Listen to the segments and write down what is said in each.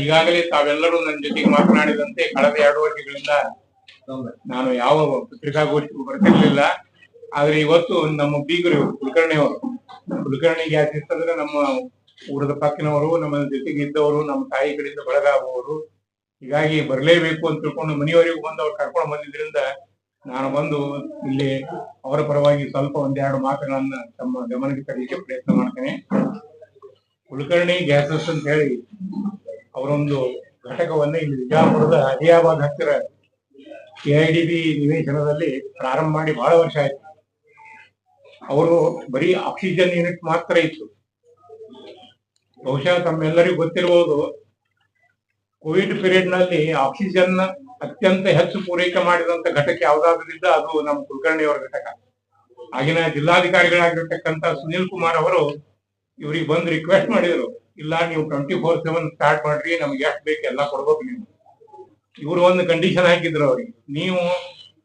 ಈಗಾಗಲೇ ತಾವೆಲ್ಲರೂ ನನ್ನ ಜೊತೆಗೆ ಮಾತನಾಡಿದಂತೆ ಕಳೆದ ಎರಡು ವರ್ಷಗಳಿಂದ ನಾನು ಯಾವ ಪತ್ರಿಕಾಗೋಷ್ಠಿಗೂ ಬರ್ತಿರ್ಲಿಲ್ಲ. ಆದ್ರೆ ಇವತ್ತು ನಮ್ಮ ಬೀಗರು ಕುಲಕರ್ಣಿ ಅವರು. ಕುಲಕರ್ಣಿ ಗ್ಯಾಸ್ ಇತ್ತಂದ್ರೆ ನಮ್ಮ ಊರದ ಪಕ್ಕಿನವರು ನಮ್ಮ ಜೊತೆಗೆ ಇದ್ದವರು, ನಮ್ಮ ತಾಯಿ ಕಡೆಯಿಂದ ಬಳಗಾಗುವವರು. ಹೀಗಾಗಿ ಬರಲೇಬೇಕು ಅಂತ ತಿಳ್ಕೊಂಡು ಮನೆಯವರೆಗೂ ಬಂದು ಅವ್ರು ಕರ್ಕೊಂಡು ಬಂದಿದ್ರಿಂದ ನಾನು ಬಂದು ಇಲ್ಲಿ ಅವರ ಪರವಾಗಿ ಸ್ವಲ್ಪ ಒಂದೆರಡು ಮಾತುಗಳನ್ನ ತಮ್ಮ ಗಮನಕ್ಕೆ ತರಲಿಕ್ಕೆ ಪ್ರಯತ್ನ ಮಾಡ್ತೇನೆ. ಕುಲಕರ್ಣಿ ಗ್ಯಾಸಸ್ ಅಂತ ಹೇಳಿ ಅವರೊಂದು ಘಟಕವನ್ನ ಇಲ್ಲಿ ವಿಜಯಪುರದ ಅಜಿಯಾಬಾದ್ ಹತ್ತಿರ ಕೆಐಡಿಬಿ ನಿವೇಶನದಲ್ಲಿ ಪ್ರಾರಂಭ ಮಾಡಿ ಬಹಳ ವರ್ಷ ಆಯ್ತು. ಅವರು ಬರೀ ಆಕ್ಸಿಜನ್ ಯೂನಿಟ್ ಮಾತ್ರ ಇತ್ತು. ಬಹುಶಃ ತಮ್ಮೆಲ್ಲರಿಗೂ ಗೊತ್ತಿರಬಹುದು ಕೋವಿಡ್ ಪೀರಿಯಡ್ನಲ್ಲಿ ಆಕ್ಸಿಜನ್ ಅತ್ಯಂತ ಹೆಚ್ಚು ಪೂರೈಕೆ ಮಾಡಿದಂತ ಘಟಕ ಯಾವ್ದಾದ್ರಿಂದ ಅದು ನಮ್ಮ ಕುಲಕರ್ಣಿಯವರ ಘಟಕ. ಆಗಿನ ಜಿಲ್ಲಾಧಿಕಾರಿಗಳಾಗಿರ್ತಕ್ಕಂತ ಸುನಿಲ್ ಕುಮಾರ್ ಅವರು ಇವರಿಗೆ ಬಂದು ರಿಕ್ವೆಸ್ಟ್ ಮಾಡಿದ್ರು. ಇಲ್ಲ, ನೀವು ಟ್ವೆಂಟಿ ಫೋರ್ ಸೆವೆನ್ ಸ್ಟಾರ್ಟ್ ಮಾಡ್ರಿ, ನಮ್ಗೆ ಎಷ್ಟು ಬೇಕು ಎಲ್ಲ ಕೊಡ್ಬೇಕು ನೀವು ಇವರು ಒಂದು ಕಂಡೀಷನ್ ಹಾಕಿದ್ರು ಅವ್ರಿಗೆ. ನೀವು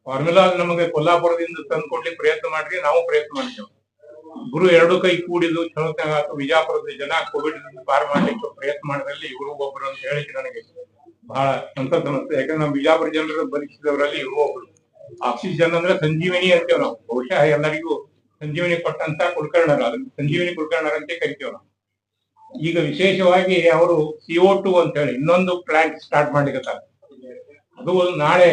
ಫಾರ್ಮುಲಾ ನಮಗೆ ಕೊಲ್ಲಾಪುರದಿಂದ ತಂದು ಕೊಡ್ಲಿಕ್ಕೆ ಪ್ರಯತ್ನ ಮಾಡ್ರಿ, ನಾವು ಪ್ರಯತ್ನ ಮಾಡ್ತೇವೆ. ಗುರು ಎರಡು ಕೈ ಕೂಡಿದ್ದು ಚಲೋತ್ನಾಗ ಆತು ವಿಜಯಪುರದ ಜನ ಕೋವಿಡ್ ಪಾರ್ ಮಾಡ್ಲಿಕ್ಕೆ ಪ್ರಯತ್ನ ಮಾಡಿದಲ್ಲಿ ಇವರು ಒಬ್ಬರು ಅಂತ ಹೇಳಿ ನನಗೆ ಬಹಳ ಸಂತಸ ಅನಿಸ್ತದೆ ಯಾಕಂದ್ರೆ ನಮ್ಮ ಬಿಜಾಪುರ ಜನರ ಬದುಕಿಸಿದವರಲ್ಲಿ ಇವರು ಒಬ್ರು. ಆಕ್ಸಿಜನ್ ಅಂದ್ರೆ ಸಂಜೀವಿನಿ ಅಂತೇವೆ ನಾವು. ಬಹುಶಃ ಎಲ್ಲರಿಗೂ ಸಂಜೀವಿನಿ ಕೊಟ್ಟಂತ ಕುಲಕರ್ಣರು, ಅದನ್ನ ಸಂಜೀವಿನಿ ಕುಲಕರ್ಣರಂತೆ ಕರಿತೇವೆ ನಾವು. ಈಗ ವಿಶೇಷವಾಗಿ ಅವರು ಸಿಒ ಟು ಅಂತ ಹೇಳಿ ಇನ್ನೊಂದು ಪ್ಲಾಂಟ್ ಸ್ಟಾರ್ಟ್ ಮಾಡ್ಲಿಕ್ಕೆ ಅದು ನಾಳೆ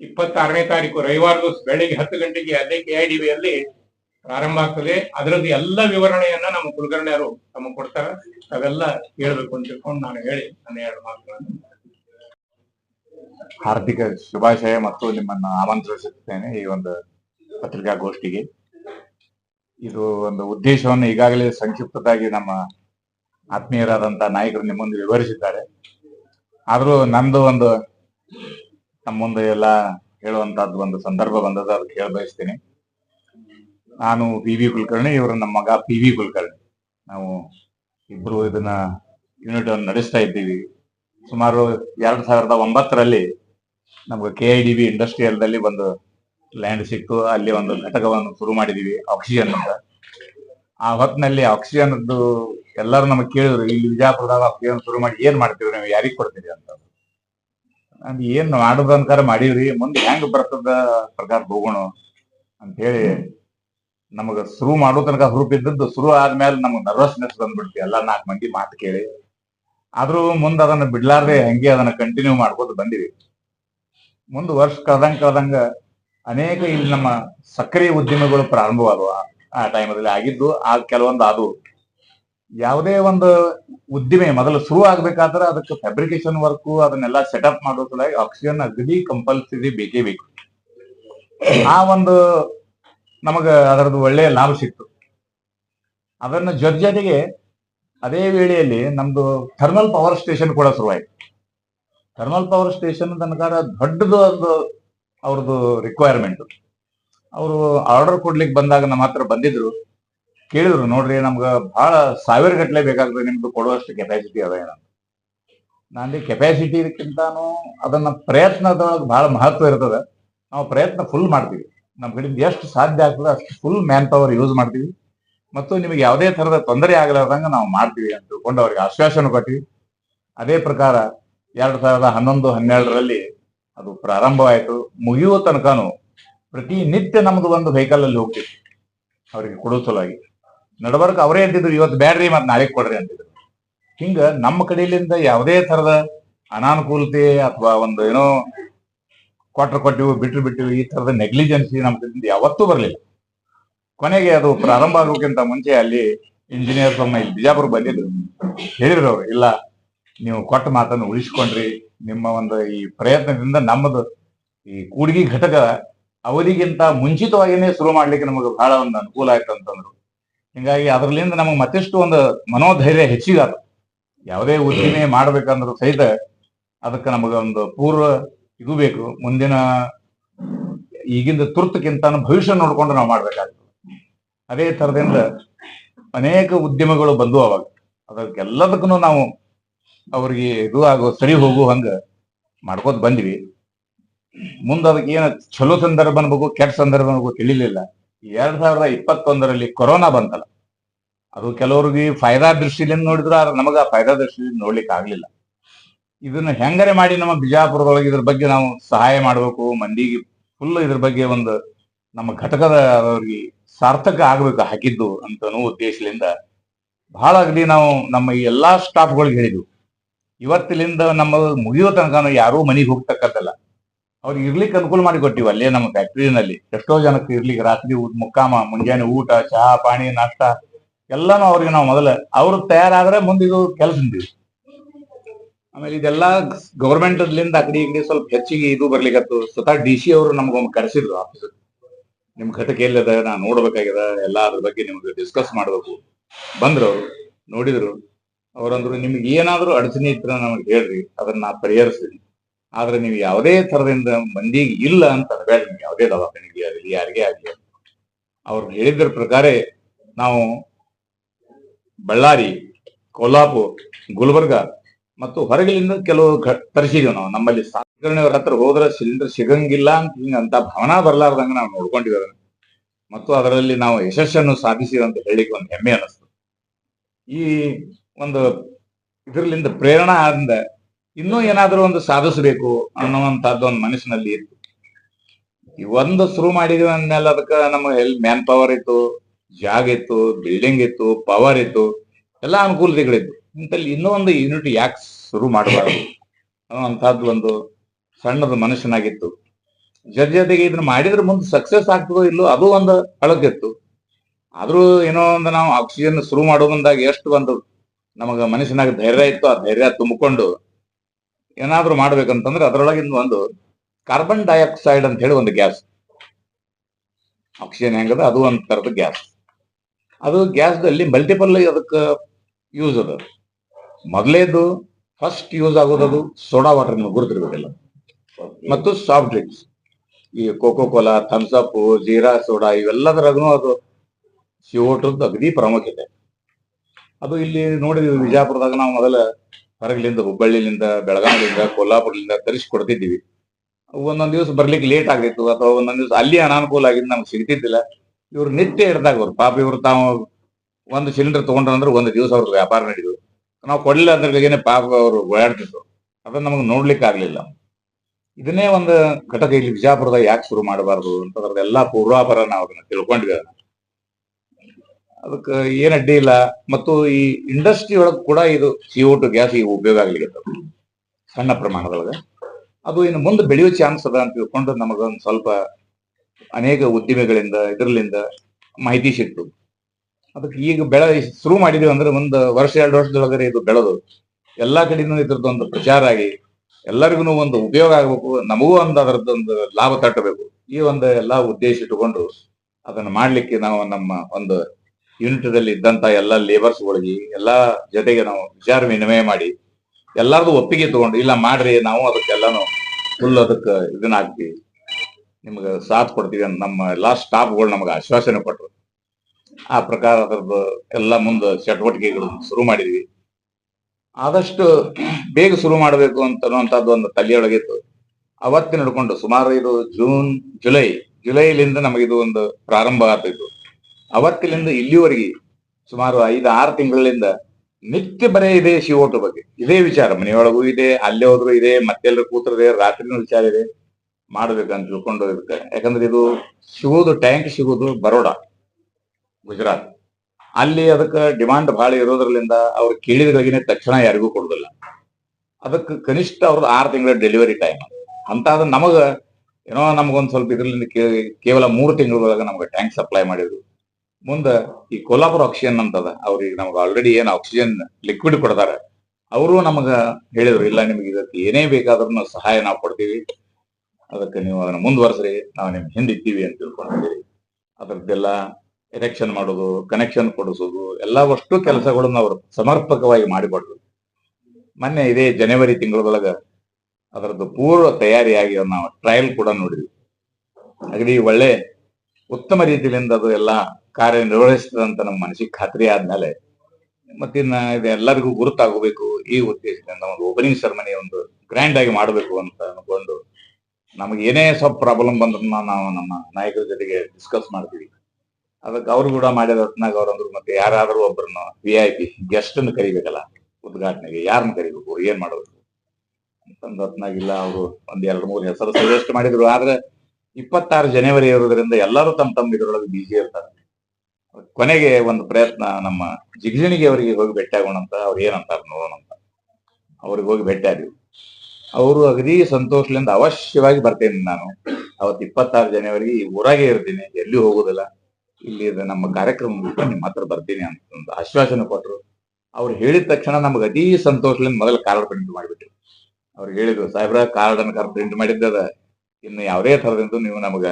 ಇಪ್ಪತ್ತಾರನೇ ತಾರೀಕು ರವಿವಾರ ಬೆಳಿಗ್ಗೆ ಹತ್ತು ಗಂಟೆಗೆ ಅದೇ ಕೆಐಡಿಬಿ ಅಲ್ಲಿ ಪ್ರಾರಂಭ ಆಗ್ತದೆ. ಅದರದ್ದು ಎಲ್ಲ ವಿವರಣೆಯನ್ನ ನಮ್ಮ ಕುಲಕರ್ಣಿಯರು ತಮಗೆ ಕೊಡ್ತಾರ. ಅವೆಲ್ಲ ಹೇಳ್ಬೇಕು ಅಂತ ತಿಳ್ಕೊಂಡು ನಾನು ಹೇಳಿ ನನ್ನ ಎರಡು ಮಾತುಗಳನ್ನು ಹಾರ್ದಿಕ ಶುಭಾಶಯ ಮತ್ತು ನಿಮ್ಮನ್ನು ಆಮಂತ್ರಿಸುತ್ತೇನೆ ಈ ಒಂದು ಪತ್ರಿಕಾಗೋಷ್ಠಿಗೆ. ಇದು ಒಂದು ಉದ್ದೇಶವನ್ನು ಈಗಾಗಲೇ ಸಂಕ್ಷಿಪ್ತವಾಗಿ ನಮ್ಮ ಆತ್ಮೀಯರಾದಂತಹ ನಾಯಕರು ನಿಮ್ಮ ಮುಂದೆ ವಿವರಿಸಿದ್ದಾರೆ. ಆದ್ರೂ ನಂದು ಒಂದು ನಮ್ಮ ಮುಂದೆ ಎಲ್ಲ ಹೇಳುವಂತಹದ್ದು ಒಂದು ಸಂದರ್ಭ ಬಂದದ ಅದಕ್ಕೆ ಹೇಳ ಬಯಸ್ತೀನಿ. ನಾನು ಪಿ ವಿ ಕುಲಕರ್ಣಿ, ಇವರು ನಮ್ಮ ಮಗ ಪಿ ವಿ ಕುಲಕರ್ಣಿ. ನಾವು ಇಬ್ರು ಇದನ್ನ ಯೂನಿಟ್ ಅನ್ನು ನಡೆಸ್ತಾ ಇದ್ದೀವಿ. ಸುಮಾರು ಎರಡ್ ಸಾವಿರದ ಒಂಬತ್ತರಲ್ಲಿ ನಮ್ಗೆ ಕೆ ಐ ಡಿ ಬಿ ಇಂಡಸ್ಟ್ರಿಯಲ್ದಲ್ಲಿ ಒಂದು ಲ್ಯಾಂಡ್ ಸಿಕ್ತು ಅಲ್ಲಿ ಒಂದು ಘಟಕವನ್ನು ಶುರು ಮಾಡಿದೀವಿ ಆಕ್ಸಿಜನ್ ಅಂತ. ಆ ಹೊತ್ತಿನಲ್ಲಿ ಆಕ್ಸಿಜನ್ ಎಲ್ಲರೂ ನಮಗೆ ಕೇಳಿದ್ರು, ಇಲ್ಲಿ ವಿಜಯಪುರದಾಗ ಆಕ್ಸಿಜನ್ ಶುರು ಮಾಡಿ ಏನ್ ಮಾಡ್ತೀವಿ ನೀವು, ಯಾರಿಗ್ ಕೊಡ್ತೀರಿ ಅಂತ ಅಂದ್ ಏನ್ ಮಾಡುದಂತಾರ ಮಾಡೀವ್ರಿ, ಮುಂದೆ ಹೆಂಗ್ ಬರ್ತದ ಪ್ರಕಾರ ಹೋಗೋಣ ಅಂತ ಹೇಳಿ ನಮಗ ಶುರು ಮಾಡೋ ತನಕ ಹುರುಪಿದ್ದದ್ದು ಶುರು ಆದ್ಮೇಲೆ ನಮಗ್ ನರ್ವಸ್ನೆಸ್ ಬಂದ್ಬಿಡ್ತಿ, ಎಲ್ಲಾ ನಾಲ್ಕು ಮಂದಿ ಮಾತು ಕೇಳಿ. ಆದ್ರೂ ಮುಂದೆ ಅದನ್ನ ಬಿಡ್ಲಾರ್ದೆ ಹಂಗೆ ಅದನ್ನ ಕಂಟಿನ್ಯೂ ಮಾಡ್ಕೋತ ಬಂದಿವಿ. ಮುಂದ್ ವರ್ಷ ಕಳ್ದಂಗ ಕಳ್ದಂಗ ಅನೇಕ ಇಲ್ಲಿ ನಮ್ಮ ಸಕ್ಕರೆ ಉದ್ಯಮಗಳು ಪ್ರಾರಂಭವಾದವು ಆ- ಟೈಮ್ ಟೈಮಲ್ಲಿ ಆಗಿದ್ದು, ಆ ಕೆಲವೊಂದು ಅದು ಯಾವುದೇ ಒಂದು ಉದ್ದಿಮೆ ಮೊದಲು ಶುರು ಆಗ್ಬೇಕಾದ್ರೆ ಅದಕ್ಕೆ ಫ್ಯಾಬ್ರಿಕೇಶನ್ ವರ್ಕ್ ಅದನ್ನೆಲ್ಲ ಸೆಟಪ್ ಮಾಡೋ ಆಕ್ಸಿಜನ್ ಅಗದಿ ಕಂಪಲ್ಸರಿ ಬೇಕೇ ಬೇಕು. ಆ ಒಂದು ನಮಗ ಅದರದ್ದು ಒಳ್ಳೆಯ ಲಾಭ ಸಿಕ್ತು. ಅದನ್ನ ಜೊತೆ ಜೊತೆಗೆ ಅದೇ ವೇಳೆಯಲ್ಲಿ ನಮ್ದು ಥರ್ಮಲ್ ಪವರ್ ಸ್ಟೇಷನ್ ಕೂಡ ಶುರುವಾಯ್ತು. ಥರ್ಮಲ್ ಪವರ್ ಸ್ಟೇಷನ್ ತನಕ ದೊಡ್ಡದು ಒಂದು ಅವ್ರದ್ದು ರಿಕ್ವೈರ್ಮೆಂಟ್ ಅವರು ಆರ್ಡರ್ ಕೊಡ್ಲಿಕ್ಕೆ ಬಂದಾಗ ನಮ್ಮ ಹತ್ರ ಬಂದಿದ್ರು ಕೇಳಿದ್ರು, ನೋಡ್ರಿ ನಮ್ಗ ಬಹಳ ಸಾವಿರ ಗಟ್ಟಲೆ ಬೇಕಾಗ್ತದೆ, ನಿಮ್ದು ಕೊಡುವಷ್ಟು ಕೆಪಾಸಿಟಿ ಅದ ಏನಂತ. ನಾನು ಕೆಪಾಸಿಟಿಕ್ಕಿಂತಾನು ಅದನ್ನ ಪ್ರಯತ್ನದೊಳಗೆ ಬಹಳ ಮಹತ್ವ ಇರ್ತದೆ. ನಾವು ಪ್ರಯತ್ನ ಫುಲ್ ಮಾಡ್ತೀವಿ. ನಮ್ಮ ಕಡೆಯಿಂದ ಎಷ್ಟು ಸಾಧ್ಯ ಆಗ್ತದೆ, ಅಷ್ಟು ಫುಲ್ ಮ್ಯಾನ್ ಪವರ್ ಯೂಸ್ ಮಾಡ್ತೀವಿ. ಮತ್ತು ನಿಮಗೆ ಯಾವುದೇ ಥರದ ತೊಂದರೆ ಆಗಲಾರ್ದಂಗ ನಾವು ಮಾಡ್ತೀವಿ ಅಂತ ತಿಳ್ಕೊಂಡು ಅವ್ರಿಗೆ ಆಶ್ವಾಸನೆ ಕೊಟ್ಟಿವಿ ಅದೇ ಪ್ರಕಾರ ಎರಡು ಸಾವಿರದ ಹನ್ನೊಂದು, ಹನ್ನೆರಡರಲ್ಲಿ ಅದು ಪ್ರಾರಂಭವಾಯಿತು. ಮುಗಿಯುವ ತನಕನು ಪ್ರತಿನಿತ್ಯ ನಮ್ದು ಒಂದು ವೆಹಿಕಲಲ್ಲಿ ಹೋಗ್ತಿತ್ತು ಅವರಿಗೆ ಕೊಡೋ ಸಲುವಾಗಿ. ನಡಬರ್ಕ ಅವರೇ ಅಂತಿದ್ರು, ಇವತ್ತು ಬ್ಯಾಡ್ರಿ ಮತ್ತೆ ನಾಳೆ ಕೊಡ್ರಿ ಅಂತಿದ್ರು. ಹಿಂಗ ನಮ್ಮ ಕಡೆಯಿಂದ ಯಾವುದೇ ತರದ ಅನಾನುಕೂಲತೆ ಅಥವಾ ಒಂದು ಏನೋ ಕೊಟ್ರ ಕೊಟ್ಟಿವು, ಬಿಟ್ರು ಬಿಟ್ಟಿವು, ಈ ತರದ ನೆಗ್ಲಿಜೆನ್ಸಿ ನಮ್ಮ ಕಡೆಯಿಂದ ಯಾವತ್ತೂ ಬರಲಿಲ್ಲ. ಕೊನೆಗೆ ಅದು ಪ್ರಾರಂಭ ಆಗೋಕ್ಕಿಂತ ಮುಂಚೆ ಅಲ್ಲಿ ಇಂಜಿನಿಯರ್ ತಮ್ಮ ಇಲ್ಲಿ ಬಿಜಾಪುರ್ ಬಂದಿದ್ರು. ಹೇಳಿದ್ರು ಅವ್ರು, ಇಲ್ಲ, ನೀವು ಕೊಟ್ಟ ಮಾತನ್ನು ಉಳಿಸ್ಕೊಂಡ್ರಿ. ನಿಮ್ಮ ಒಂದು ಈ ಪ್ರಯತ್ನದಿಂದ ನಮ್ಮದು ಈ ಕೂಡ್ಗಿ ಘಟಕ ಅವಧಿಗಿಂತ ಮುಂಚಿತವಾಗಿನೇ ಶುರು ಮಾಡ್ಲಿಕ್ಕೆ ನಮಗೆ ಬಹಳ ಒಂದು ಅನುಕೂಲ ಆಯ್ತು ಅಂತಂದ್ರು. ಹಿಂಗಾಗಿ ಅದರಲ್ಲಿಂದ ನಮಗೆ ಮತ್ತಿಷ್ಟು ಒಂದು ಮನೋಧೈರ್ಯ ಹೆಚ್ಚಿಗಾತು. ಯಾವುದೇ ಉದ್ದಿಮೆ ಮಾಡ್ಬೇಕಂದ್ರೂ ಸಹಿತ ಅದಕ್ಕೆ ನಮಗೆ ಒಂದು ಪೂರ್ವ ಇದು ಬೇಕು. ಮುಂದಿನ ಈಗಿಂದ ತುರ್ತಕ್ಕಿಂತ ಭವಿಷ್ಯ ನೋಡ್ಕೊಂಡು ನಾವು ಮಾಡ್ಬೇಕಾಗ್ತದೆ. ಅದೇ ತರದಿಂದ ಅನೇಕ ಉದ್ಯಮಗಳು ಬಂದು ಅವಾಗ. ಅದಕ್ಕೆಲ್ಲದಕ್ಕೂ ನಾವು ಅವ್ರಿಗೆ ಇದು ಆಗೋ ಸರಿ ಹೋಗು ಹಂಗ ಮಾಡ್ಕೋತ ಬಂದ್ವಿ. ಮುಂದೆ ಅದಕ್ಕೆ ಏನು ಚಲೋ ಸಂದರ್ಭ ಅನ್ಬೇಕು, ಕೆಟ್ಟ ಸಂದರ್ಭ ಅನ್ಬೇಕು ತಿಳಿಲಿಲ್ಲ. ಎರಡ್ ಸಾವಿರದ ಇಪ್ಪತ್ತೊಂದರಲ್ಲಿ ಕೊರೋನಾ ಬಂತಲ್ಲ, ಅದು ಕೆಲವ್ರಿಗೆ ಫಾಯ್ದಾ ದೃಷ್ಟಿಯಿಂದ ನೋಡಿದ್ರು, ಆದ್ರೆ ನಮಗ ಫಾಯ್ದಾ ದೃಷ್ಟಿಯಿಂದ ನೋಡ್ಲಿಕ್ಕೆ ಆಗ್ಲಿಲ್ಲ. ಇದನ್ನ ಹೆಂಗರೆ ಮಾಡಿ ನಮ್ಮ ಬಿಜಾಪುರದೊಳಗೆ ಇದ್ರ ಬಗ್ಗೆ ನಾವು ಸಹಾಯ ಮಾಡಬೇಕು, ಮಂದಿಗೆ ಫುಲ್ ಇದ್ರ ಬಗ್ಗೆ ಒಂದು ನಮ್ಮ ಘಟಕದ ಅವ್ರಿಗೆ ಸಾರ್ಥಕ ಆಗ್ಬೇಕು ಹಾಕಿದ್ದು ಅಂತನೂ ಉದ್ದೇಶದಿಂದ ಬಹಳ ಅಗದಿ ನಾವು ನಮ್ಮ ಎಲ್ಲಾ ಸ್ಟಾಫ್ಗಳಿಗೆ ಹೇಳಿದ್ವು. ಇವತ್ತಿಲಿಂದ ನಮ್ಮ ಮುಗಿಯೋ ತನಕ ಯಾರೂ ಮನೆಗೆ ಹೋಗ್ತಕ್ಕದ್ದಲ್ಲ ಅವ್ರಿಗೆ ಇರ್ಲಿಕ್ಕೆ ಅನುಕೂಲ ಮಾಡಿ ಕೊಟ್ಟಿವಿ ಅಲ್ಲೇ ನಮ್ಮ ಫ್ಯಾಕ್ಟ್ರಿನಲ್ಲಿ ಎಷ್ಟೋ ಜನಕ್ಕೆ ಇರ್ಲಿಕ್ಕೆ ರಾತ್ರಿ ಊಟ, ಮುಕ್ಕಾಮ, ಮುಂಜಾನೆ ಊಟ, ಚಹಾ, ಪಾಣಿ, ನಾಷ್ಟ ಎಲ್ಲಾನು ಅವ್ರಿಗೆ ನಾವು ಮೊದಲ ಅವ್ರು ತಯಾರಾದ್ರೆ ಮುಂದೆ ಇದು ಕೆಲಸ ಆಮೇಲೆ ಇದೆಲ್ಲ ಗೌರ್ಮೆಂಟ್ ಲಿಂದ ಅಕಡಿ ಇಕಡಿ ಸ್ವಲ್ಪ ಹೆಚ್ಚಿಗೆ ಇದು ಬರ್ಲಿಕ್ಕತ್ತು ಸ್ವತಃ ಡಿ ಸಿ ಅವರು ನಮ್ಗೊಮ್ಮೆ ಕರೆಸಿದ್ರು ಆಫೀಸ್ ನಿಮ್ ಘಟಕ ಎಲ್ಲದ? ನಾ ನೋಡ್ಬೇಕಾಗ್ಯದ ಎಲ್ಲ ಅದ್ರ ಬಗ್ಗೆ ನಿಮ್ಗೆ ಡಿಸ್ಕಸ್ ಮಾಡ್ಬೇಕು. ಬಂದ್ರು ಅವರು ನೋಡಿದ್ರು. ಅವ್ರಂದ್ರು, ನಿಮ್ಗೆ ಏನಾದ್ರು ಅಡಚಣೆ ಇದ್ರೆ ನಮಗೆ ಹೇಳ್ರಿ. ಅದನ್ನ ನಾ ಪರಿಹರಿಸ್ತೀನಿ. ಆದ್ರೆ ನೀವು ಯಾವುದೇ ತರದಿಂದ ಮಂದಿಗೆ ಇಲ್ಲ ಅಂತ ಅನ್ಬೇಡ ನಿಮ್ಗೆ ಯಾವುದೇ ದವಾಖಾನೆಗೆ ಆಗಲಿ, ಯಾರಿಗೇ ಆಗಲಿ. ಅವ್ರು ಹೇಳಿದ್ರ ಪ್ರಕಾರ ನಾವು ಬಳ್ಳಾರಿ, ಕೊಲ್ಲಾಪುರ್, ಗುಲ್ಬರ್ಗ ಮತ್ತು ಹೊರಗಿಲಿಂದ ಕೆಲವು ತರಿಸಿದೀವಿ ನಾವು ನಮ್ಮಲ್ಲಿ ಸಾಗರಣೆಯವ್ರ ಹತ್ರ ಹೋದ್ರೆ ಸಿಲಿಂಡರ್ ಸಿಗಂಗಿಲ್ಲ ಅಂತ ಹಿಂಗ ಅಂತ ಭಾವನಾ ಬರ್ಲಾರ್ದಂಗ ನಾವು ನೋಡ್ಕೊಂಡಿವಿ ಅದನ್ನ ಮತ್ತು ಅದರಲ್ಲಿ ನಾವು ಯಶಸ್ಸನ್ನು ಸಾಧಿಸಿದ ಅಂತ ಹೇಳಿಕ್ಕೆ ಒಂದು ಹೆಮ್ಮೆ ಅನಿಸ್ತು ಈ ಒಂದು ಇದರಲ್ಲಿಂದ ಪ್ರೇರಣಾ ಆದಿಂದ ಇನ್ನೂ ಏನಾದರೂ ಒಂದು ಸಾಧಿಸಬೇಕು ಅನ್ನುವಂತಹದ್ದು ಒಂದು ಮನಸ್ಸಿನಲ್ಲಿ ಇತ್ತು. ಒಂದು ಶುರು ಮಾಡಿದ್ವಿ ಅಂದ್ಮೇಲೆ ಅದಕ್ಕೆ ನಮಗೆ ಎಲ್ಲಿ ಮ್ಯಾನ್ ಪವರ್ ಇತ್ತು, ಜಾಗ ಇತ್ತು, ಬಿಲ್ಡಿಂಗ್ ಇತ್ತು, ಪವರ್ ಇತ್ತು, ಎಲ್ಲ ಅನುಕೂಲತೆಗಳಿತ್ತು ಇಂತಲ್ಲಿ ಇನ್ನೂ ಒಂದು ಯೂನಿಟ್ ಯಾಕೆ ಶುರು ಮಾಡಬಾರ್ದು ಅನ್ನುವಂಥದ್ದು ಒಂದು ಸಣ್ಣದ ಮನುಷ್ಯನಾಗಿತ್ತು ಜೊತೆ ಜೊತೆಗೆ ಇದನ್ನ ಮಾಡಿದ್ರೆ ಮುಂದೆ ಸಕ್ಸಸ್ ಆಗ್ತದೋ ಇಲ್ಲೋ ಅದು ಒಂದು ಅಳಕಿತ್ತು ಆದ್ರೂ ಏನೋ ಒಂದು ನಾವು ಆಕ್ಸಿಜನ್ ಶುರು ಮಾಡೋ ಬಂದಾಗ ಎಷ್ಟು ಒಂದು ನಮಗ ಮನಸ್ಸಿನಾಗ ಧೈರ್ಯ ಇತ್ತು ಆ ಧೈರ್ಯ ತುಂಬಿಕೊಂಡು ಏನಾದ್ರೂ ಮಾಡ್ಬೇಕಂತಂದ್ರೆ ಅದರೊಳಗಿಂದ ಒಂದು ಕಾರ್ಬನ್ ಡೈಆಕ್ಸೈಡ್ ಅಂತ ಹೇಳಿ ಒಂದು ಗ್ಯಾಸ್ ಆಕ್ಸಿಜನ್ ಹೆಂಗದ? ಅದು ಒಂದು ತರದ ಗ್ಯಾಸ್ ಅದು ಗ್ಯಾಸ್ದಲ್ಲಿ ಮಲ್ಟಿಪಲ್ ಅದಕ್ಕೆ ಯೂಸ್ ಅದ. ಮೊದಲೇದು ಫಸ್ಟ್ ಯೂಸ್ ಆಗೋದದು ಸೋಡಾ ವಾಟರ್ ನಿಮ್ಗೆ ಗುರುತಿರ್ಬೇಕಿಲ್ಲ. ಮತ್ತು ಸಾಫ್ಟ್ ಡ್ರಿಂಕ್ಸ್ ಈ Coca Cola Thums Up jeera soda ಇವೆಲ್ಲದರಾಗೂ ಅದು ಸಿಒಟದ್ದು ಅಗದಿ ಪ್ರಾಮುಖ್ಯತೆ. ಅದು ಇಲ್ಲಿ ನೋಡಿದ್ವಿ ವಿಜಯಪುರದಾಗ ನಾವು ಮೊದಲ ಹೊರಗಲಿಂದ, ಹುಬ್ಬಳ್ಳಿಲಿಂದ ಬೆಳಗಾವಿಯಿಂದ ಕೊಲ್ಲಾಪುರದಿಂದ ತರಿಸಿ ಕೊಡ್ತಿದ್ದೀವಿ ಒಂದೊಂದ್ ದಿವಸ ಬರ್ಲಿಕ್ಕೆ ಲೇಟ್ ಆಗ್ತಿತ್ತು. ಅಥವಾ ಒಂದೊಂದ್ ದಿವಸ ಅಲ್ಲಿ ಅನಾನುಕೂಲ ಆಗಿದ್ದು ನಮ್ಗೆ ಸಿಗ್ತಿದ್ದಿಲ್ಲ. ಇವ್ರು ನಿತ್ಯ ಹಿಡ್ದಾಗ ಅವ್ರು. ಪಾಪ ಇವ್ರು ತಾವು ಒಂದು ಸಿಲಿಂಡರ್ ತಗೊಂಡ್ರಂದ್ರೆ ಒಂದು ದಿವಸ ಅವ್ರ ವ್ಯಾಪಾರ ನಡೆದು ನಾವು ಕೊಡ್ಲಿಲ್ಲ ಅಂದ್ರೆ ಪಾಪ ಅವರು ಓಡಾಡ್ತಿದ್ರು. ಅದನ್ನ ನಮಗೆ ನೋಡ್ಲಿಕ್ಕೆ ಆಗ್ಲಿಲ್ಲ. ಇದನ್ನೇ ಒಂದು ಘಟಕ ಇಲ್ಲಿ ಬಿಜಾಪುರದಾಗ ಯಾಕೆ ಶುರು ಮಾಡಬಾರ್ದು ಅಂತ ಎಲ್ಲಾ ಪೂರ್ವಾಪರ ನಾವು ಅದನ್ನ ತಿಳ್ಕೊಂಡ್ವಿ ಅದಕ್ಕೆ ಏನ್ ಅಡ್ಡಿ ಇಲ್ಲ. ಮತ್ತು ಈ ಇಂಡಸ್ಟ್ರಿ ಒಳಗ ಕೂಡ ಇದು ಸಿ ಟು ಗ್ಯಾಸ್ ಈಗ ಉಪಯೋಗ ಆಗ್ಲಿಕ್ಕೆ ಸಣ್ಣ ಪ್ರಮಾಣದೊಳಗ. ಅದು ಇನ್ನು ಮುಂದೆ ಬೆಳೆಯೋ ಚಾನ್ಸ್ ಅದ ಅಂತ ತಿಳ್ಕೊಂಡು ನಮಗೊಂದು ಸ್ವಲ್ಪ ಅನೇಕ ಉದ್ದಿಮೆಗಳಿಂದ, ಇದರಲ್ಲಿಂದ ಮಾಹಿತಿ ಸಿಕ್ತು. ಅದಕ್ಕೆ ಈಗ ಬೆಳೆ ಶುರು ಮಾಡಿದೀವಿ ಅಂದ್ರೆ ಒಂದು ವರ್ಷ, ಎರಡು ವರ್ಷದೊಳಗಡೆ ಇದು ಬೆಳೆದು ಎಲ್ಲಾ ಕಡೆನೂ ಇದ್ರದ್ದು ಒಂದು ಪ್ರಚಾರ ಆಗಿ ಎಲ್ಲರಿಗೂ ಒಂದು ಉಪಯೋಗ ಆಗ್ಬೇಕು. ನಮಗೂ ಒಂದು ಅದರದ್ದೊಂದು ಲಾಭ ತಟ್ಟಬೇಕು. ಈ ಒಂದು ಎಲ್ಲಾ ಉದ್ದೇಶ ಇಟ್ಟುಕೊಂಡು ಅದನ್ನು ಮಾಡ್ಲಿಕ್ಕೆ ನಾವು ನಮ್ಮ ಒಂದು ಯೂನಿಟ್ದಲ್ಲಿ ಇದ್ದಂತ ಎಲ್ಲ ಲೇಬರ್ಸ್ಗಳಿಗೆ ಎಲ್ಲಾ ಜೊತೆಗೆ ನಾವು ವಿಚಾರ ವಿನಿಮಯ ಮಾಡಿ, ಎಲ್ಲಾರ್ದು ಒಪ್ಪಿಗೆ ತಗೊಂಡು, ಇಲ್ಲ ಮಾಡ್ರಿ, ನಾವು ಅದಕ್ಕೆಲ್ಲಾನು ಫುಲ್ ಅದಕ್ಕೆ ಇದನ್ನ ಹಾಕ್ತಿವಿ. ನಿಮ್ಗೆ ಸಾಥ್ ಕೊಡ್ತೀವಿ ಅಂತ ನಮ್ಮ ಎಲ್ಲಾ ಸ್ಟಾಫ್ಗಳು ನಮ್ಗೆ ಆಶ್ವಾಸನೆ ಕೊಟ್ಟರು ಆ ಪ್ರಕಾರ ಅದರದ್ದು ಎಲ್ಲ ಮುಂದೆ ಚಟುವಟಿಕೆಗಳು ಶುರು ಮಾಡಿದ್ವಿ. ಆದಷ್ಟು ಬೇಗ ಶುರು ಮಾಡಬೇಕು ಅಂತ ಅನ್ನುವಂಥದ್ದು ಒಂದು ತಲೆಯೊಳಗಿತ್ತು. ಅವತ್ತಿನ ಹಿಡ್ಕೊಂಡು ಸುಮಾರು ಇದು ಜೂನ್ ಜುಲೈ ಜುಲೈಲಿಂದ ನಮಗಿದು ಒಂದು ಪ್ರಾರಂಭ ಆಗ್ತಿತ್ತು. ಅವತ್ತಿನಿಂದ ಇಲ್ಲಿವರೆಗೆ ಸುಮಾರು ಐದು, ಆರು ತಿಂಗಳಿಂದ ನಿತ್ಯ ಬರೇ ಇದೆ ಶಿವೋಟು ಬಗ್ಗೆ. ಇದೇ ವಿಚಾರ. ಮನೆಯೊಳಗೂ ಇದೆ, ಅಲ್ಲೇ ಹೋದ್ರು ಇದೆ ಮತ್ತೆಲ್ಲರೂ ಕೂತ್ರದ ರಾತ್ರಿನೂ ವಿಚಾರ ಇದೆ. ಮಾಡ್ಬೇಕಂತ ತಿಳ್ಕೊಂಡು ಇದಕ್ಕೆ ಯಾಕಂದ್ರೆ ಇದು ಸಿಗೋದು ಟ್ಯಾಂಕ್ ಸಿಗೋದು ಬರೋಡಾ, ಗುಜರಾತ್. ಅಲ್ಲಿ ಅದಕ್ಕೆ ಡಿಮಾಂಡ್ ಬಹಳ ಇರೋದ್ರಲ್ಲಿಂದ ಅವ್ರು ಕೇಳಿದ್ರಾಗಿನ ತಕ್ಷಣ ಯಾರಿಗೂ ಕೊಡುದಿಲ್ಲ. ಅದಕ್ಕೆ ಕನಿಷ್ಠ ಅವ್ರದ್ದು ಆರು ತಿಂಗಳ ಡೆಲಿವರಿ ಟೈಮ್ ಅಂತ ನಮಗ ಏನೋ ನಮಗೊಂದು ಸ್ವಲ್ಪ ಇದ್ರಲ್ಲಿಂದ ಕೇ- ಕೇವಲ ಮೂರು ತಿಂಗಳೊಳಗ ನಮ್ಗೆ ಟ್ಯಾಂಕ್ ಸಪ್ಲೈ ಮಾಡಿದ್ರು. ಮುಂದ ಈ ಕೋಲಾಪುರ ಆಕ್ಸಿಜನ್ ಅಂತದ, ಅವ್ರಿಗೆ ನಮ್ಗೆ ಆಲ್ರೆಡಿ ಏನ್ ಆಕ್ಸಿಜನ್ ಲಿಕ್ವಿಡ್ ಕೊಡ್ತಾರೆ. ಅವರು ನಮಗ ಹೇಳಿದ್ರು, ಇಲ್ಲ ನಿಮ್ಗೆ ಇದಕ್ಕೆ ಏನೇ ಬೇಕಾದ್ರೂ ಸಹಾಯ ನಾವು ಕೊಡ್ತೀವಿ. ಅದಕ್ಕೆ ನೀವು ಅದನ್ನ ಮುಂದುವರ್ಸ್ರಿ, ನಾವು ನಿಮ್ ಹಿಂದಿದ್ದೀವಿ ಅಂತ ತಿಳ್ಕೊಂಡಿದ್ದೀವಿ. ಅದರದ್ದೆಲ್ಲ ಎಲೆಕ್ಷನ್ ಮಾಡೋದು ಕನೆಕ್ಷನ್ ಕೊಡಿಸೋದು ಎಲ್ಲ ಅಷ್ಟು ಕೆಲಸಗಳನ್ನು ಅವರು ಸಮರ್ಪಕವಾಗಿ ಮಾಡಿಕೊಟ್ರು. ಮೊನ್ನೆ ಇದೇ ಜನವರಿ ತಿಂಗಳೊಳಗ ಅದರದ್ದು ಪೂರ್ವ ತಯಾರಿಯಾಗಿ ನಾವು ಟ್ರಯಲ್ ಕೂಡ ನೋಡಿದ್ವಿ. ಅಗದಿ ಒಳ್ಳೆ ಉತ್ತಮ ರೀತಿಯಿಂದ ಅದು ಎಲ್ಲ ಕಾರ್ಯನಿರ್ವಹಿಸ್ತದೆ ಅಂತ ನಮ್ಮ ಮನಸ್ಸಿಗೆ ಖಾತ್ರಿ ಆದ್ಮೇಲೆ ಮತ್ತಿನ್ನ ಇದೆಲ್ಲರಿಗೂ ಗುರುತಾಗಬೇಕು ಈ ಉದ್ದೇಶದಿಂದ ಒಂದು ಓಪನಿಂಗ್ ಸೆರೆಮನಿ ಒಂದು ಗ್ರ್ಯಾಂಡ್ ಆಗಿ ಮಾಡಬೇಕು ಅಂತ ಅನ್ಕೊಂಡು ನಮಗೆ ಏನೇ ಸ್ವಲ್ಪ ಪ್ರಾಬ್ಲಮ್ ಬಂದ್ರು ನಾವು ನಮ್ಮ ನಾಯಕರ ಜೊತೆಗೆ ಡಿಸ್ಕಸ್ ಮಾಡ್ತೀವಿ. ಅದಕ್ಕೆ ಅವ್ರು ಕೂಡ ಮಾಡಿದ ಹೊತ್ನಾಗ ಅವ್ರಂದ್ರು ಮತ್ತೆ ಯಾರಾದ್ರೂ ಒಬ್ಬರನ್ನ ವಿ ಐ ಪಿ ಗೆಸ್ಟ್ ಅನ್ನು ಕರಿಬೇಕಲ್ಲ, ಉದ್ಘಾಟನೆಗೆ ಯಾರನ್ನ ಕರಿಬೇಕು, ಏನ್ ಮಾಡಬೇಕು? ಅಂತಂದ ಹೊತ್ನಾಗ ಇಲ್ಲ, ಅವರು ಒಂದ್ ಎರಡು ಮೂರು ಹೆಸರು ಸಜೆಸ್ಟ್ ಮಾಡಿದ್ರು. ಆದ್ರೆ ಇಪ್ಪತ್ತಾರು ಜನವರಿ ಇರೋದ್ರಿಂದ ಎಲ್ಲರೂ ತಮ್ಮ ತಮ್ಮ ಇದರೊಳಗೆ ಬಿಜಿ ಇರ್ತಾರೆ. ಕೊನೆಗೆ ಒಂದು ಪ್ರಯತ್ನ ನಮ್ಮ ಜಿಗಜಿಣಿಗೆ ಅವರಿಗೆ ಹೋಗಿ ಭೇಟಿ ಆಗೋಣ ಅಂತ ಅವ್ರು ಏನಂತಾರ ನೋಡೋಣ ಅಂತ. ಅವ್ರಿಗೆ ಹೋಗಿ ಭೇಟಿ ಅವರು ಅಗದಿ ಸಂತೋಷದಿಂದ ಅವಶ್ಯವಾಗಿ ಬರ್ತೇನೆ ನಾನು. ಅವತ್ತು ಇಪ್ಪತ್ತಾರು ಜನವರಿ ಊರಾಗೆ ಇರ್ತೀನಿ, ಎಲ್ಲಿ ಹೋಗೋದಿಲ್ಲ. ಇಲ್ಲಿ ನಮ್ಮ ಕಾರ್ಯಕ್ರಮ ಮುಗಿಸ್ಕೊಂಡು ನಿಮ್ಮ ಹತ್ರ ಬರ್ತೀನಿ ಅಂತ ಒಂದು ಆಶ್ವಾಸನೆ ಕೊಟ್ಟರು ಅವ್ರು ಹೇಳಿದ ತಕ್ಷಣ ನಮ್ಗೆ ಅತಿ ಸಂತೋಷದಿಂದ ಮೊದಲು ಕಾರ್ಡ್ ಪ್ರಿಂಟ್ ಮಾಡಿಬಿಟ್ರು. ಅವ್ರು ಹೇಳಿದ್ರು, ಸಾಹೇಬ್ರ ಕಾರ್ಡ್ ಅನ್ನ ಪ್ರಿಂಟ್ ಮಾಡಿದ್ದದ. ಇನ್ನು ಯಾವುದೇ ಥರದಿಂದ ನೀವು ನಮಗ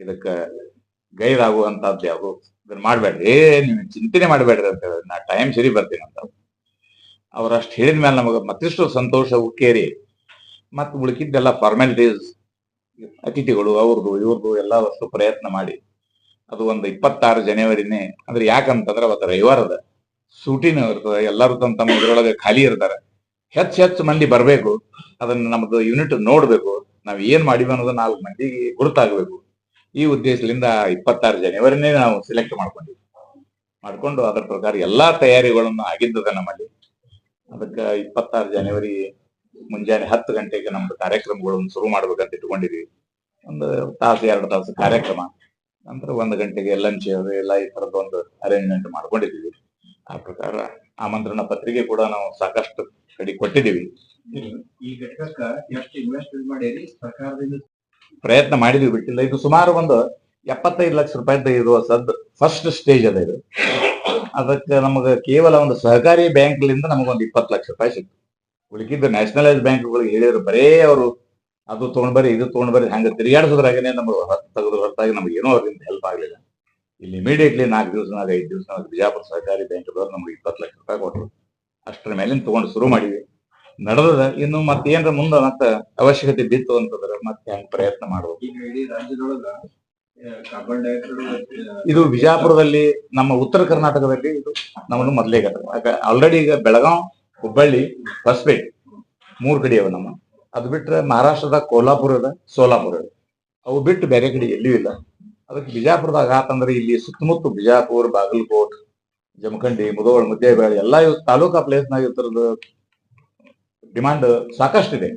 ಇದಕ್ಕ ಗೈಡ್ ಆಗುವಂತದ್ದು ಯಾವುದು ಇದನ್ನ ಮಾಡ್ಬೇಡ್ರಿ. ನೀವು ಚಿಂತನೆ ಮಾಡಬೇಡ್ರಿ ಅಂತ ಹೇಳಿದ್ರು. ನಾ ಟೈಮ್ ಸರಿ ಬರ್ತೀನಿ ಅಂತ. ಅವ್ರು ಅಷ್ಟು ಹೇಳಿದ ಮೇಲೆ ನಮಗೆ ಮತ್ತಿಷ್ಟು ಸಂತೋಷ ಉಕ್ಕೇರಿ ಮತ್ತು ಉಳಿಕಿದ್ದೆಲ್ಲ ಫಾರ್ಮಾಲಿಟೀಸ್ ಅತಿಥಿಗಳು ಅವ್ರದ್ದು ಇವ್ರದ್ದು ಎಲ್ಲ ವಸ್ತು ಪ್ರಯತ್ನ ಮಾಡಿ. ಅದು ಒಂದು ಇಪ್ಪತ್ತಾರು ಜನವರಿನೇ, ಅಂದ್ರೆ ಯಾಕಂತಂದ್ರೆ ಅವತ್ತು ರವಿವಾರದ ಸೂಟಿನೂ ಇರ್ತದೆ. ಎಲ್ಲರೂ ತಮ್ಮ ತಮ್ಮ ಇದ್ರೊಳಗೆ ಖಾಲಿ ಇರ್ತಾರೆ. ಹೆಚ್ಚು ಹೆಚ್ಚು ಮಂದಿ ಬರಬೇಕು. ಅದನ್ನ ನಮ್ದು ಯೂನಿಟ್ ನೋಡ್ಬೇಕು. ನಾವ್ ಏನ್ ಮಾಡಿವಿ ಅನ್ನೋದು ನಾಲ್ಕು ಮಂದಿಗೆ ಗುರುತಾಗಬೇಕು. ಈ ಉದ್ದೇಶದಿಂದ ಇಪ್ಪತ್ತಾರು ಜನವರಿನೇ ನಾವು ಸೆಲೆಕ್ಟ್ ಮಾಡ್ಕೊಂಡಿವಿ ಮಾಡ್ಕೊಂಡು ಅದರ ಪ್ರಕಾರ ಎಲ್ಲಾ ತಯಾರಿಗಳನ್ನು ಆಗಿದ್ದದ ನಮ್ಮಲ್ಲಿ. ಅದಕ್ಕೆ ಇಪ್ಪತ್ತಾರು ಜನವರಿ ಮುಂಜಾನೆ ಹತ್ತು ಗಂಟೆಗೆ ನಮ್ದು ಕಾರ್ಯಕ್ರಮಗಳನ್ನು ಶುರು ಮಾಡ್ಬೇಕಂತ ಇಟ್ಕೊಂಡಿದ್ವಿ. ಒಂದು ತಾಸು, ಎರಡು ತಾಸು ಕಾರ್ಯಕ್ರಮ. ನಂತರ ಒಂದು ಗಂಟೆಗೆ ಲಂಚ್ ಎಲ್ಲ ಈ ತರದ ಒಂದು ಅರೇಂಜ್ಮೆಂಟ್ ಮಾಡ್ಕೊಂಡಿದೀವಿ. ಆ ಪ್ರಕಾರ ಆಮಂತ್ರಣ ಪತ್ರಿಕೆ ಕೂಡ ನಾವು ಸಾಕಷ್ಟು ಕಡೆ ಕೊಟ್ಟಿದೀವಿ ಈ ಘಟಕಕ್ಕ ಎಷ್ಟು ಇನ್ವೆಸ್ಟ್ಮೆಂಟ್ ಮಾಡಿರಿ ಸರ್ಕಾರದಿಂದ? ಪ್ರಯತ್ನ ಮಾಡಿದೀವಿ ಬಿಟ್ಟಿಲ್ಲ. ಇದು ಸುಮಾರು ಒಂದು ಎಪ್ಪತ್ತೈದು ಲಕ್ಷ ರೂಪಾಯಿ ಇರುವ ಸದ್ ಫಸ್ಟ್ ಸ್ಟೇಜ್ ಅದ ಇದು. ಅದಕ್ಕೆ ನಮಗೆ ಕೇವಲ ಒಂದು ಸಹಕಾರಿ ಬ್ಯಾಂಕ್ ಬ್ಯಾಂಕ್ಲಿಂದ ನಮಗೊಂದು ಇಪ್ಪತ್ತು ಲಕ್ಷ ರೂಪಾಯಿ ಸಿಕ್ತು. ಉಳಿಕಿದ್ದು ನ್ಯಾಷನಲೈಸ್ ಬ್ಯಾಂಕ್ಗಳಿಗೆ ಹೇಳಿದ್ರು ಬರೇ ಅವರು ಅದು ತೊಗೊಂಡ್ಬರಿ ಇದು ತೊಗೊಂಡ್ಬರಿ ಹಂಗೆ ತಿರುಗಾಡಿಸೋದ್ರಾಗನೆ ನಮಗೆ ತೆಗೆದು ಹೊರತಾಗಿ ನಮ್ಗೆ ಏನೋ ಅದರಿಂದ ಹೆಲ್ಪ್ ಆಗ್ಲಿಲ್ಲ. ಇಲ್ಲಿ ಇಮಿಡಿಯೇಟ್ಲಿ ನಾಲ್ಕು ದಿವಸನಾಗ ಐದು ದಿವಸನಾಗ ಬಿಜಾಪುರ ಸಹಕಾರಿ ಬ್ಯಾಂಕ್ದವ್ರು ನಮ್ಗೆ ಇಪ್ಪತ್ತು ಲಕ್ಷ ರೂಪಾಯಿ ಕೊಟ್ಟರು ಅಷ್ಟರ ಮೇಲಿನ ತಗೊಂಡು ಶುರು ಮಾಡಿವಿ ನಡೆದದ. ಇನ್ನು ಮತ್ತೆ ಏನಾರ ಮುಂದೆ ಮತ್ತೆ ಅವಶ್ಯಕತೆ ಬಿತ್ತು ಅಂತಂದ್ರೆ ಮತ್ತೆ ಹೆಂಗ್ ಪ್ರಯತ್ನ ಮಾಡಬಹುದು ಇದು ಬಿಜಾಪುರದಲ್ಲಿ ನಮ್ಮ ಉತ್ತರ ಕರ್ನಾಟಕದಲ್ಲಿ ಇದು ನಮ್ಮನ್ನು ಮೊದಲೇ ಆಲ್ರೆಡಿ ಈಗ ಬೆಳಗಾವ್ ಹುಬ್ಬಳ್ಳಿ ಹೊಸಪೇಟ್ ಮೂರು ಕಡೆ ಅವ ನಮ್ಮ. ಅದು ಬಿಟ್ರೆ ಮಹಾರಾಷ್ಟ್ರದ ಕೋಲ್ಹಾಪುರ ಅದ ಸೋಲಾಪುರ. ಅದ ಅವು ಬಿಟ್ಟು ಬೇರೆ ಕಡೆ ಎಲ್ಲೂ ಇಲ್ಲ. ಅದಕ್ಕೆ ಬಿಜಾಪುರದಾಗ ಆತಂದ್ರೆ ಇಲ್ಲಿ ಸುತ್ತಮುತ್ತ ಬಿಜಾಪುರ್, ಬಾಗಲಕೋಟ್, ಜಮಖಂಡಿ, ಮುದೋಳ್, ಮುದ್ದೇಬೇಳೆ, ಎಲ್ಲಾ ತಾಲೂಕಾ ಪ್ಲೇಸ್ನಾಗ ಇದ್ರದ್ದು ಡಿಮಾಂಡ್ ಸಾಕಷ್ಟಿದೆ.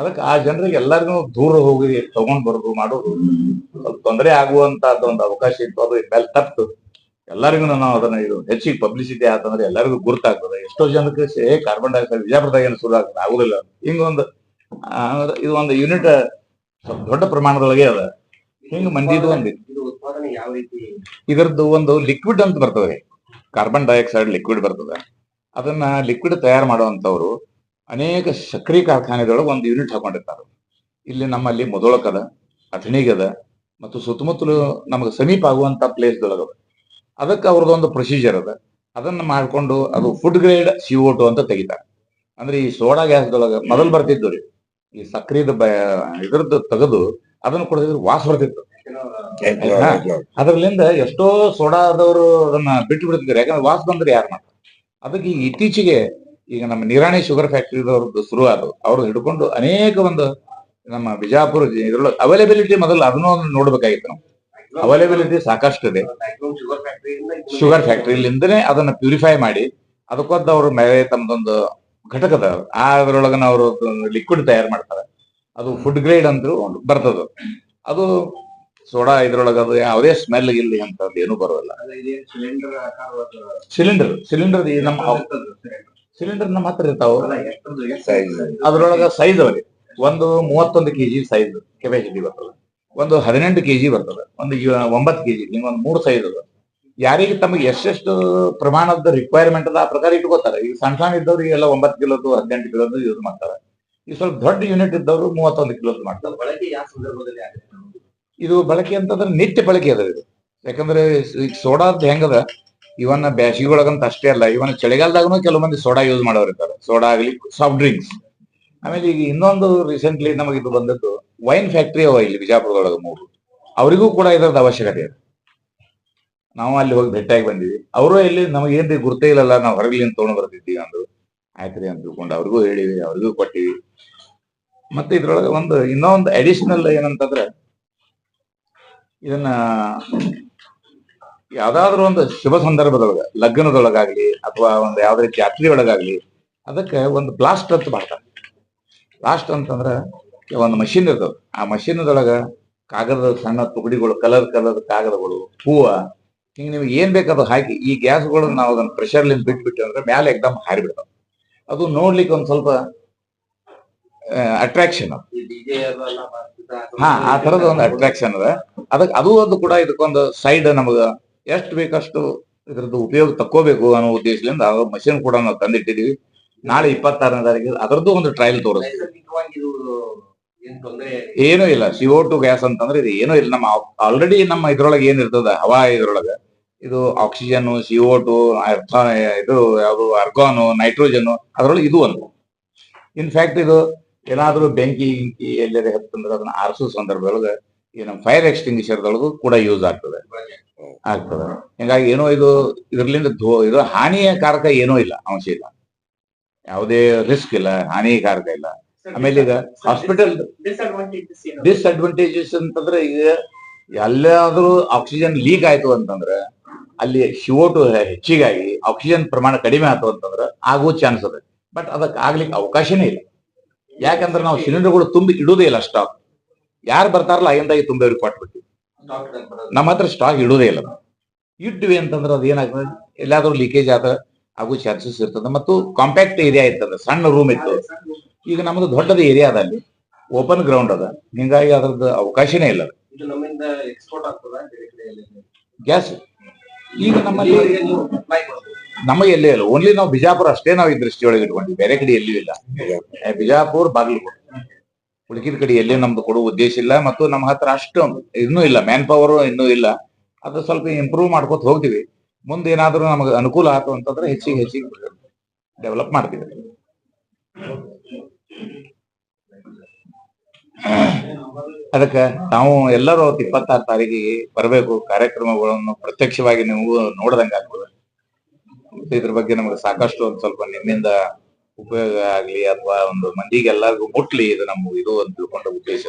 ಅದಕ್ಕೆ ಆ ಜನರಿಗೆ ಎಲ್ಲರಿಗೂ ದೂರ ಹೋಗಿ ತಗೊಂಡ್ ಬರೋದು ಮಾಡೋದು ಸ್ವಲ್ಪ ತೊಂದರೆ ಆಗುವಂತ ಒಂದು ಅವಕಾಶ ಇತ್ತು. ಅದು ಇನ್ಮೇಲೆ ತಪ್ಪು ಎಲ್ಲರಿಗೂ ನಾವು ಅದನ್ನ ಇದು ಹೆಚ್ಚಿಗೆ ಪಬ್ಲಿಸಿಟಿ ಆತಂದ್ರೆ ಎಲ್ಲರಿಗೂ ಗುರುತಾಗ್ತದೆ. ಎಷ್ಟೋ ಜನಕ್ಕೆ ಸೇ ಕಾರ್ಬನ್ ಡೈಆಕ್ಸೈಡ್ ವಿಜಯಪುರದಾಗ ಏನು ಶುರು ಆಗ್ತದೆ, ಆಗುದಿಲ್ಲ. ಹಿಂಗೊಂದು ಇದು ಒಂದು ಯೂನಿಟ್ ಸ್ವಲ್ಪ ದೊಡ್ಡ ಪ್ರಮಾಣದೊಳಗೆ ಅದ. ಹಿಂಗ್ ಮಂದಿದು ಒಂದು ಇದರದ್ದು ಒಂದು ಲಿಕ್ವಿಡ್ ಅಂತ ಬರ್ತದೆ. ಕಾರ್ಬನ್ ಡೈಆಕ್ಸೈಡ್ ಲಿಕ್ವಿಡ್ ಬರ್ತದೆ. ಅದನ್ನ ಲಿಕ್ವಿಡ್ ತಯಾರು ಮಾಡುವಂತವ್ರು ಅನೇಕ ಸಕ್ರಿ ಕಾರ್ಖಾನೆದೊಳಗೆ ಒಂದು ಯೂನಿಟ್ ಹಾಕೊಂಡಿರ್ತಾರೆ. ಇಲ್ಲಿ ನಮ್ಮಲ್ಲಿ ಮೊದಲಕದ ಅಥಣಿಗದ ಮತ್ತು ಸುತ್ತಮುತ್ತಲು ನಮಗೆ ಸಮೀಪ ಆಗುವಂತ ಪ್ಲೇಸ್ ದೊಳಗದ. ಅದಕ್ಕೆ ಅವ್ರದ್ದು ಒಂದು ಪ್ರೊಸೀಜರ್ ಅದ. ಅದನ್ನ ಮಾಡ್ಕೊಂಡು ಅದು ಫುಡ್ ಗ್ರೇಡ್ ಸಿ ಟು ಅಂತ ತೆಗಿತಾರೆ. ಅಂದ್ರೆ ಈ ಸೋಡಾ ಗ್ಯಾಸ್ ದೊಳಗ ಮೊದಲು ಬರ್ತಿದ್ದು ರೀ ಈ ಸಕ್ರಿದ ಇದ್ರದ್ದು ತೆಗೆದು ಅದನ್ನ ಕೊಡದಿದ್ರೆ ವಾಸ ಬರ್ತಿತ್ತು. ಅದರಲ್ಲಿಂದ ಎಷ್ಟೋ ಸೋಡಾದವರು ಅದನ್ನ ಬಿಟ್ಟು ಬಿಡ್ತಿದ್ರು ಯಾಕಂದ್ರೆ ವಾಸ ಬಂದ್ರೆ ಯಾರು ಮಾಡ್ತಾರೆ ಅದಕ್ಕೆ ಈಗ ಇತ್ತೀಚೆಗೆ ಈಗ ನಮ್ಮ ನಿರಾಣಿ ಶುಗರ್ ಫ್ಯಾಕ್ಟರಿದವ್ರದ್ದು ಶುರು ಆದವು ಅವ್ರು ಹಿಡ್ಕೊಂಡು ಅನೇಕ ಒಂದು ನಮ್ಮ ಬಿಜಾಪುರ ಇದ್ರೊಳಗೆ ಅವೈಲೇಬಿಲಿಟಿ ಮೊದಲು ಅದನ್ನೂ ಒಂದು ನೋಡ್ಬೇಕಾಗಿತ್ತು ನಾವು ಅವೈಲೇಬಿಲಿಟಿ ಸಾಕಷ್ಟು ಇದೆ. ಶುಗರ್ ಫ್ಯಾಕ್ಟ್ರಿಲಿಂದನೇ ಅದನ್ನ ಪ್ಯೂರಿಫೈ ಮಾಡಿ ಅದಕ್ಕೊಂದು ಅವ್ರ ಮೇಲೆ ತಮ್ಮದೊಂದು ಘಟಕದ ಅದ್ರೊಳಗನ ಅವರು ಲಿಕ್ವಿಡ್ ತಯಾರು ಮಾಡ್ತಾರೆ. ಅದು ಫುಡ್ ಗ್ರೇಡ್ ಅಂತೂ ಬರ್ತದ ಅದು ಸೋಡಾ ಇದ್ರೊಳಗ ಅದು ಯಾವುದೇ ಸ್ಮೆಲ್ ಇಲ್ಲಿ ಅಂತ ಏನು ಬರೋಲ್ಲ. ಸಿಲಿಂಡರ್ ಸಿಲಿಂಡರ್ ಸಿಲಿಂಡರ್ ನಮ್ಮ ಸಿಲಿಂಡರ್ ನಮ್ಮ ಹತ್ರ ಇರ್ತಾವ. ಅದ್ರೊಳಗ ಸೈಜ್ ಅವ್ರಿ ಒಂದು ಮೂವತ್ತೊಂದು ಕೆಜಿ ಸೈಜ್ ಕೆಪಾಸಿಟಿ ಬರ್ತದೆ. ಒಂದು ಹದಿನೆಂಟು ಕೆಜಿ ಬರ್ತದೆ. ಒಂದು ಒಂಬತ್ತು ಕೆಜಿ ಒಂದು ಮೂರು ಸೈಜ್ ಅದ. ಯಾರಿಗೆ ತಮಗೆ ಎಷ್ಟೆಷ್ಟು ಪ್ರಮಾಣದ ರಿಕ್ವೈರ್ಮೆಂಟ್ ಅದ ಆ ಪ್ರಕಾರ ಇಟ್ಕೋತಾರೆ. ಈಗ ಸಣ್ಣ ಸಣ್ಣ ಇದ್ದವ್ರು ಎಲ್ಲ ಒಂಬತ್ತು ಕಿಲೋದು ಹದಿನೆಂಟು ಕಿಲೋದು ಯೂಸ್ ಮಾಡ್ತಾರೆ. ಈ ಸ್ವಲ್ಪ ದೊಡ್ಡ ಯೂನಿಟ್ ಇದ್ದವರು ಮೂವತ್ತೊಂದು ಕಿಲೋದು ಮಾಡ್ತಾರೆ. ಇದು ಬಳಕೆ ಅಂತಂದ್ರೆ ನಿತ್ಯ ಬಳಕೆ ಅದ ಇದು. ಯಾಕಂದ್ರೆ ಈಗ ಅಂತ ಹೆಂಗದ? ಇವನ್ನ ಬ್ಯಾಸಿಗೆ ಒಳಗಂತ ಅಷ್ಟೇ ಅಲ್ಲ ಇವನ್ ಚಳಿಗಾಲದಾಗನು ಕೆಲವು ಮಂದಿ ಸೋಡಾ ಯೂಸ್ ಮಾಡೋರು ಇರ್ತಾರೆ. ಸೋಡಾ ಆಗಲಿ ಸಾಫ್ಟ್ ಡ್ರಿಂಕ್ಸ್ ಆಮೇಲೆ ಈಗ ಇನ್ನೊಂದು ರೀಸೆಂಟ್ಲಿ ನಮಗೆ ಇದು ಬಂದದ್ದು ವೈನ್ ಫ್ಯಾಕ್ಟ್ರಿ ಅವ ಇಲ್ಲಿ ಬಿಜಾಪುರದೊಳಗೆ ಮೂರು. ಅವರಿಗೂ ಕೂಡ ಇದರದ ಅವಶ್ಯಕತೆ ಇದೆ ನಾವು ಅಲ್ಲಿ ಹೋಗಿ ಭೇಟಿಯಾಗಿ ಬಂದಿವಿ ಅವರು ಇಲ್ಲಿ ನಮಗೆ ಏನ್ರಿ ಗುರ್ತೇ ಇಲ್ಲಲ್ಲ, ನಾವು ಹೊರಗ್ಲಿಂದ ತಗೊಂಡು ಬರ್ತಿದ್ದೀವಿ ಅಂದ್ರು. ಆಯ್ತ್ರಿ ಅಂತ ತಿಳ್ಕೊಂಡು ಅವ್ರಿಗೂ ಹೇಳಿವಿ ಅವ್ರಿಗೂ ಕೊಟ್ಟಿವಿ ಮತ್ತೆ ಇದ್ರೊಳಗೆ ಒಂದು ಇನ್ನೊಂದು ಅಡಿಷನಲ್ ಏನಂತಂದ್ರೆ ಇದನ್ನ ಯಾವ್ದಾದ್ರು ಒಂದು ಶುಭ ಸಂದರ್ಭದೊಳಗ, ಲಗ್ನದೊಳಗಾಗ್ಲಿ ಅಥವಾ ಒಂದು ಯಾವ್ದೇ ಜಾತ್ರೆ ಒಳಗಾಗ್ಲಿ ಅದಕ್ಕೆ ಒಂದು ಬ್ಲಾಸ್ಟ್ ಅಂತ ಮಾಡ್ತಾರೆ. ಬ್ಲಾಸ್ಟ್ ಅಂತಂದ್ರ ಒಂದು ಮಷಿನ್ ಇರ್ತದ. ಆ ಮಷಿನ್ದೊಳಗ ಕಾಗದದ ಸಣ್ಣ ತುಗಡಿಗಳು ಕಲರ್ ಕಲರ್ ಕಾಗದಗಳು, ಹೂವ, ಹಿಂಗ ನಿಮ್ಗೆ ಏನ್ ಬೇಕದು ಹಾಕಿ, ಈ ಗ್ಯಾಸ್ಗಳು ನಾವು ಅದನ್ನ ಪ್ರೆಷರ್ಲಿಂದ ಬಿಟ್ಬಿಟ್ಟು ಅಂದ್ರೆ ಮ್ಯಾಲೆ ಎಕ್ದಮ್ ಹಾರಿಬಿಡ್ತಾವ. ಅದು ನೋಡ್ಲಿಕ್ಕೆ ಒಂದ್ ಸ್ವಲ್ಪ ಅಟ್ರಾಕ್ಷನ್ ಬರ್ತಿದ್ದ ಹಾ, ಆ ತರದ ಒಂದು ಅಟ್ರಾಕ್ಷನ್ ಅದ. ಅದಕ್ಕೆ ಅದು ಒಂದು ಕೂಡ ಇದಕ್ಕೊಂದು ಸೈಡ್ ನಮಗ ಎಷ್ಟು ಬೇಕಷ್ಟು ಇದ್ರದ್ದು ಉಪಯೋಗ ತಕ್ಕೋಬೇಕು ಅನ್ನೋ ಉದ್ದೇಶದಿಂದ ಆ ಮಷಿನ್ ಕೂಡ ನಾವು ತಂದಿಟ್ಟಿದೀವಿ. ನಾಳೆ ಇಪ್ಪತ್ತಾರನೇ ತಾರೀಕು ಅದರದ್ದು ಒಂದು ಟ್ರಯಲ್ ತೋರಿಸ್ತೀವಿ. ಏನ್ ಇಲ್ಲ. ಸಿಒ ಟು ಗ್ಯಾಸ್ ಅಂತಂದ್ರೆ ಇದು ಏನೂ ಇಲ್ಲ. ನಮ್ಮ ಆಲ್ರೆಡಿ ನಮ್ಮ ಇದ್ರೊಳಗೆ ಏನಿರ್ತದ ಹವಾ ಇದ್ರೊಳಗ. ಇದು ಆಕ್ಸಿಜನ್ ಸಿಒ ಟು ಇದು ಯಾವುದು ಅರ್ಗಾನು ನೈಟ್ರೋಜನ್ ಅದ್ರೊಳಗೆ ಇದು ಒಂದು. ಇನ್ಫ್ಯಾಕ್ಟ್ ಇದು ಏನಾದ್ರೂ ಬೆಂಕಿ ಗಿಂಕಿ ಎಲ್ಲರ ಹತ್ತಂದ್ರೆ ಅದನ್ನ ಆರಿಸೋ ಸಂದರ್ಭದೊಳಗೆ ಈ ನಮ್ಮ ಫೈರ್ ಎಕ್ಸ್ಟಿಂಗ್ವಿಷರ್ದೊಳಗೂ ಕೂಡ ಯೂಸ್ ಆಗ್ತದೆ. ಆಗ್ತದೆ. ಹಿಂಗಾಗಿ ಏನೋ ಇದು ಇದ್ರಲಿಂದ ಧೋ, ಇದು ಹಾನಿಕಾರಕ ಏನೂ ಇಲ್ಲ, ಅಂಶ ಇಲ್ಲ. ಯಾವುದೇ ರಿಸ್ಕ್ ಇಲ್ಲ ಹಾನಿಕಾರಕ ಇಲ್ಲ. ಆಮೇಲೆ ಈಗ ಹಾಸ್ಪಿಟಲ್ ಡಿಸ್ಅಡ್ವಾಂಟೇಜಸ್ ಅಂತಂದ್ರೆ ಈಗ ಎಲ್ಲಾದ್ರೂ ಆಕ್ಸಿಜನ್ ಲೀಕ್ ಆಯ್ತು ಅಂತಂದ್ರೆ ಅಲ್ಲಿ ಶಿವೋಟು ಹೆಚ್ಚಿಗಾಗಿ ಆಕ್ಸಿಜನ್ ಪ್ರಮಾಣ ಕಡಿಮೆ ಆಯ್ತು ಅಂತಂದ್ರೆ ಆಗೋ ಚಾನ್ಸ್ ಅದ. ಬಟ್ ಅದಕ್ಕೆ ಆಗ್ಲಿಕ್ಕೆ ಅವಕಾಶನೇ ಇಲ್ಲ. ಯಾಕಂದ್ರೆ ನಾವು ಸಿಲಿಂಡರ್ಗಳು ತುಂಬಿ ಇಡುವುದೇ ಇಲ್ಲ ಸ್ಟಾಕ್ ಯಾರು ಬರ್ತಾರಲ್ಲ ಅಯ್ಯಂದಾಗಿ ತುಂಬಿ ಅವ್ರಿಗೆ ಕೊಟ್ಬಿಟ್ಟು. ನಮ್ಮ ಹತ್ರ ಸ್ಟಾಕ್ ಇಡುವುದೇ ಇಲ್ಲ. ನಾವು ಇಟ್ವಿ ಅಂತಂದ್ರೆ ಅದು ಏನಾಗ್ತದೆ? ಎಲ್ಲಾದ್ರೂ ಲೀಕೇಜ್ ಆದ ಆಗೋ ಚಾನ್ಸಸ್ ಇರ್ತದೆ ಮತ್ತು ಕಾಂಪ್ಯಾಕ್ಟ್ ಏರಿಯಾ ಇರ್ತದೆ ಸಣ್ಣ ರೂಮ್ ಇತ್ತು. ಈಗ ನಮ್ಮದು ದೊಡ್ಡದ ಏರಿಯಾ ಅದ ಅಲ್ಲಿ. ಓಪನ್ ಗ್ರೌಂಡ್ ಅದ. ಹಿಂಗಾಗಿ ಅದ್ರದ್ದು ಅವಕಾಶನೇ ಇಲ್ಲ. ಗ್ಯಾಸ್ ಈಗ ನಮ್ಮಲ್ಲಿ ನಮ್ಮ ಎಲ್ಲೇ ಇಲ್ಲ ಓನ್ಲಿ ನಾವು ಬಿಜಾಪುರ ಅಷ್ಟೇ ನಾವು ಈ ದೃಷ್ಟಿಯೊಳಗೆ ಇಟ್ಕೊಂಡ್ವಿ. ಬೇರೆ ಕಡೆ ಎಲ್ಲೂ ಇಲ್ಲ. ಬಿಜಾಪುರ್ ಬಿಜಾಪುರ, ಬಾಗಲಕೋಟೆ. ಉಳಿಕಿದ ಕಡೆ ಎಲ್ಲಿ ನಮ್ದು ಕೊಡುವ ಉದ್ದೇಶ ಇಲ್ಲ ಮತ್ತು ನಮ್ಮ ಹತ್ರ ಅಷ್ಟು ಇನ್ನೂ ಇಲ್ಲ. ಮ್ಯಾನ್ ಪವರ್ ಇನ್ನೂ ಇಲ್ಲ. ಅದು ಸ್ವಲ್ಪ ಇಂಪ್ರೂವ್ ಮಾಡ್ಕೊತ ಹೋಗ್ತೀವಿ. ಮುಂದೆ ಏನಾದ್ರೂ ನಮಗೆ ಅನುಕೂಲ ಆಯ್ತು ಅಂತಂದ್ರೆ ಹೆಚ್ಚಿಗೆ ಹೆಚ್ಚಿಗೆ ಡೆವಲಪ್ ಮಾಡ್ತೀವಿ. ಅದಕ್ಕೆ ನಾವು ಎಲ್ಲರೂ ಅವತ್ತು ಇಪ್ಪತ್ತಾರು ತಾರೀಕಿಗೆ ಬರಬೇಕು. ಕಾರ್ಯಕ್ರಮಗಳನ್ನು ಪ್ರತ್ಯಕ್ಷವಾಗಿ ನೀವು ನೋಡ್ದಂಗೆ ಆಗ್ತದೆ ಮತ್ತೆ ಇದ್ರ ಬಗ್ಗೆ ನಮಗೆ ಸಾಕಷ್ಟು ಒಂದ್ ಸ್ವಲ್ಪ ನಿಮ್ಮಿಂದ ಉಪಯೋಗ ಆಗ್ಲಿ ಅಥವಾ ಒಂದು ಮಂದಿಗೆ ಎಲ್ಲರಿಗೂ ಮುಟ್ಲಿ ಇದು ನಮ್ಮ ಇದು ಅಂತ ತಿಳ್ಕೊಂಡ ಉದ್ದೇಶ.